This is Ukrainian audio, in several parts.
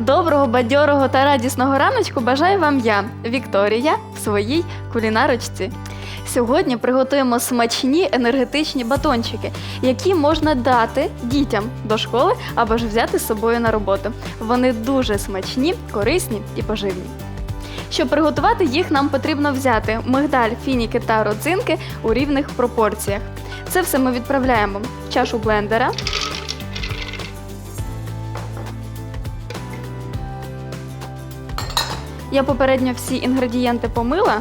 Доброго, бадьорого та радісного раночку бажаю вам я, Вікторія, в своїй кулінарочці. Сьогодні приготуємо смачні енергетичні батончики, які можна дати дітям до школи або ж взяти з собою на роботу. Вони дуже смачні, корисні і поживні. Щоб приготувати їх, нам потрібно взяти мигдаль, фініки та родзинки у рівних пропорціях. Це все ми відправляємо в чашу блендера. Я попередньо всі інгредієнти помила,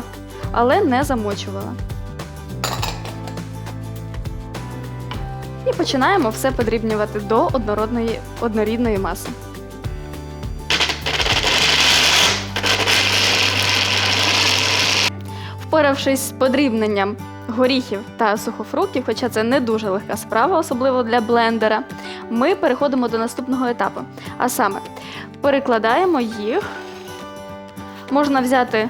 але не замочувала. І починаємо все подрібнювати до однородної, однорідної маси. Впоравшись з подрібненням горіхів та сухофруктів, хоча це не дуже легка справа, особливо для блендера, ми переходимо до наступного етапу. А саме, перекладаємо їх. Можна взяти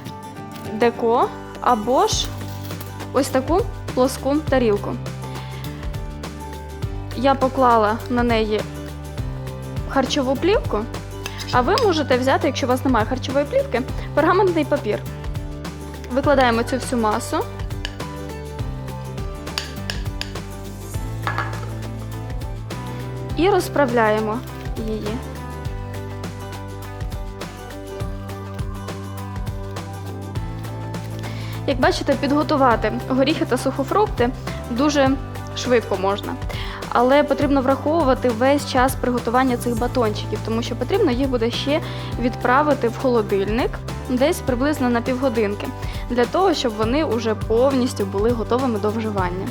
деко або ж ось таку плоску тарілку. Я поклала на неї харчову плівку, а ви можете взяти, якщо у вас немає харчової плівки, пергаментний папір. Викладаємо цю всю масу. І розправляємо її. Як бачите, підготувати горіхи та сухофрукти дуже швидко можна. Але потрібно враховувати весь час приготування цих батончиків, тому що потрібно їх буде ще відправити в холодильник десь приблизно на півгодинки, для того, щоб вони вже повністю були готовими до вживання.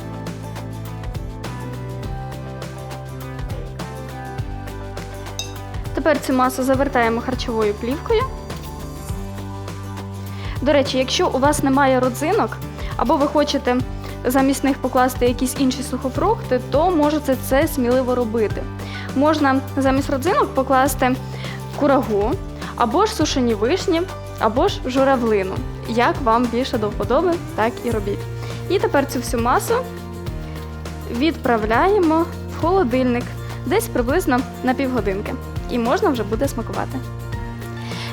Тепер цю масу завертаємо харчовою плівкою. До речі, якщо у вас немає родзинок, або ви хочете замість них покласти якісь інші сухофрукти, то можете це сміливо робити. Можна замість родзинок покласти курагу, або ж сушені вишні, або ж журавлину. Як вам більше до вподоби, так і робіть. І тепер цю всю масу відправляємо в холодильник десь приблизно на півгодинки. І можна вже буде смакувати.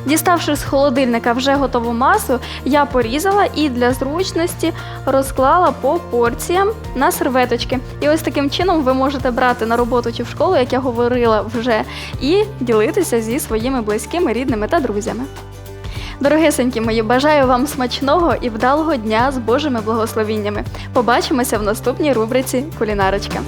Діставши з холодильника вже готову масу, я порізала і для зручності розклала по порціям на серветочки. І ось таким чином ви можете брати на роботу чи в школу, як я говорила вже, і ділитися зі своїми близькими, рідними та друзями. Дорогесенькі мої, бажаю вам смачного і вдалого дня з Божими благословіннями. Побачимося в наступній рубриці Кулінарочка.